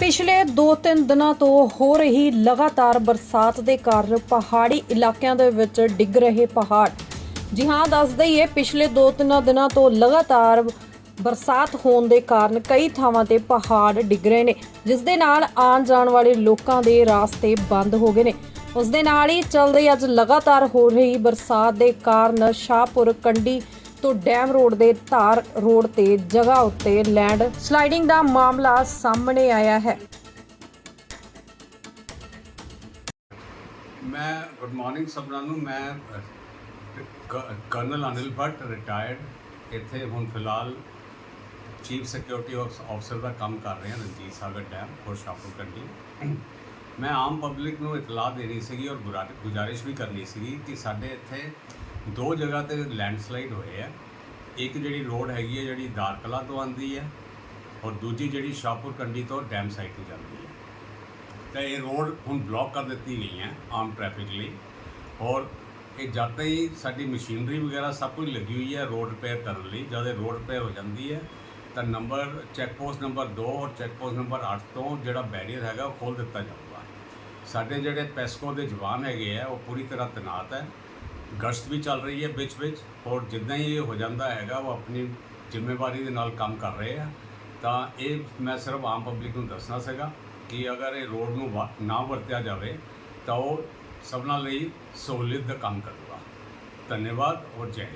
ਪਿਛਲੇ 2-3 ਦਿਨਾਂ ਤੋਂ ਹੋ ਰਹੀ ਲਗਾਤਾਰ ਬਰਸਾਤ ਦੇ ਕਾਰਨ ਪਹਾੜੀ ਇਲਾਕਿਆਂ ਦੇ ਵਿੱਚ ਡਿੱਗ ਰਹੇ ਪਹਾੜ। ਜੀ ਹਾਂ, ਦੱਸ ਦਈਏ, ਪਿਛਲੇ 2-3 ਦਿਨਾਂ ਤੋਂ ਲਗਾਤਾਰ ਬਰਸਾਤ ਹੋਣ ਦੇ ਕਾਰਨ ਕਈ ਥਾਵਾਂ ਤੇ ਪਹਾੜ ਡਿੱਗ ਰਹੇ ਨੇ, ਜਿਸ ਦੇ ਨਾਲ ਆਉਣ ਜਾਣ ਵਾਲੇ ਲੋਕਾਂ ਦੇ ਰਾਸਤੇ ਬੰਦ ਹੋ ਗਏ ਨੇ। ਉਸ ਦੇ ਨਾਲ ਹੀ ਚੱਲਦੇ ਅੱਜ ਲਗਾਤਾਰ ਹੋ ਰਹੀ ਬਰਸਾਤ ਦੇ ਕਾਰਨ ਸ਼ਾਹਪੁਰ, ਕੰਡੀ ਤੋਂ ਡੈਮ ਰੋਡ ਦੇ ਧਾਰ ਰੋਡ ਤੇ ਜਗ੍ਹਾ ਉੱਤੇ ਲੈਂਡ ਸਲਾਈਡਿੰਗ ਦਾ ਮਾਮਲਾ ਸਾਹਮਣੇ ਆਇਆ ਹੈ। ਮੈਂ ਗੁੱਡ ਮਾਰਨਿੰਗ ਸਭਨਾਂ ਨੂੰ, ਮੈਂ ਕਰਨਲ ਅਨਿਲ ਭੱਟ ਰਿਟਾਇਰਡ ਇੱਥੇ ਹੁਣ ਫਿਲਹਾਲ ਚੀਫ ਸਿਕਿਉਰਿਟੀ ਆਫਸਰ ਦਾ ਕੰਮ ਕਰ ਰਿਹਾ, ਰਣਜੀਤ ਸਾਗਰ ਡੈਮ ਖੁਰਸ਼ਾਪੁਰ ਕੰਡੀ। ਮੈਂ ਆਮ ਪਬਲਿਕ ਨੂੰ ਇਤਲਾਹ ਦੇਣੀ ਸੀਗੀ ਔਰ ਗੁਜ਼ਾਰਿਸ਼ ਵੀ ਕਰਨੀ ਸੀਗੀ ਕਿ ਸਾਡੇ ਇੱਥੇ ਦੋ ਜਗ੍ਹਾ ਤੇ ਲੈਂਡਸਲਾਈਡ ਹੋਏ ਆ। ਇੱਕ ਜਿਹੜੀ ਰੋਡ ਹੈਗੀ ਹੈ ਜਿਹੜੀ ਦਾਰਕਲਾ ਤੋਂ ਆਉਂਦੀ ਹੈ ਔਰ ਦੂਜੀ ਜਿਹੜੀ ਸ਼ਾਹਪੁਰ ਕੰਡੀ ਤੋਂ ਡੈਮ ਸਾਈਡ ਤੋਂ ਜਾਂਦੀ ਹੈ ਤਾਂ ਇਹ ਰੋਡ ਹੁਣ ਬਲੌਕ ਕਰ ਦਿੱਤੀ ਗਈ ਹੈ ਆਮ ਟ੍ਰੈਫਿਕ ਲਈ। ਔਰ ਇਹ ਜਦ ਹੀ ਸਾਡੀ ਮਸ਼ੀਨਰੀ ਵਗੈਰਾ ਸਭ ਕੁਝ ਲੱਗੀ ਹੋਈ ਹੈ ਰੋਡ ਰਿਪੇਅਰ ਕਰਨ ਲਈ। ਜਦ ਇਹ ਰੋਡ ਰਿਪੇਅਰ ਹੋ ਜਾਂਦੀ ਹੈ ਤਾਂ ਨੰਬਰ ਚੈੱਕ ਪੋਸਟ ਨੰਬਰ 2 ਔਰ ਚੈੱਕ ਪੋਸਟ ਨੰਬਰ 8 ਤੋਂ ਜਿਹੜਾ ਬੈਰੀਅਰ ਹੈਗਾ ਉਹ ਖੋਲ ਦਿੱਤਾ ਜਾਊਗਾ। ਸਾਡੇ ਜਿਹੜੇ ਪੈਸਕੋ ਦੇ ਜਵਾਨ ਹੈਗੇ ਆ, ਉਹ ਪੂਰੀ ਤਰ੍ਹਾਂ ਤੈਨਾਤ ਹੈ ਗਸ਼ਤ ਵੀ ਚੱਲ ਰਹੀ ਹੈ ਵਿੱਚ ਵਿੱਚ ਔਰ ਜਿੱਦਾਂ ਹੀ ਇਹ ਹੋ ਜਾਂਦਾ ਹੈਗਾ, ਉਹ ਆਪਣੀ ਜ਼ਿੰਮੇਵਾਰੀ ਦੇ ਨਾਲ ਕੰਮ ਕਰ ਰਹੇ ਆ। ਤਾਂ ਇਹ ਮੈਂ ਸਿਰਫ ਆਮ ਪਬਲਿਕ ਨੂੰ ਦੱਸਣਾ ਸੀਗਾ ਕਿ ਅਗਰ ਇਹ ਰੋਡ ਨੂੰ ਵਾ- ਨਾ ਵਰਤਿਆ ਜਾਵੇ, ਤਾਂ ਉਹ ਸਭਨਾਂ ਲਈ ਸਹੂਲਤ ਦਾ ਕੰਮ ਕਰੂਗਾ। ਧੰਨਵਾਦ ਔਰ ਜੈ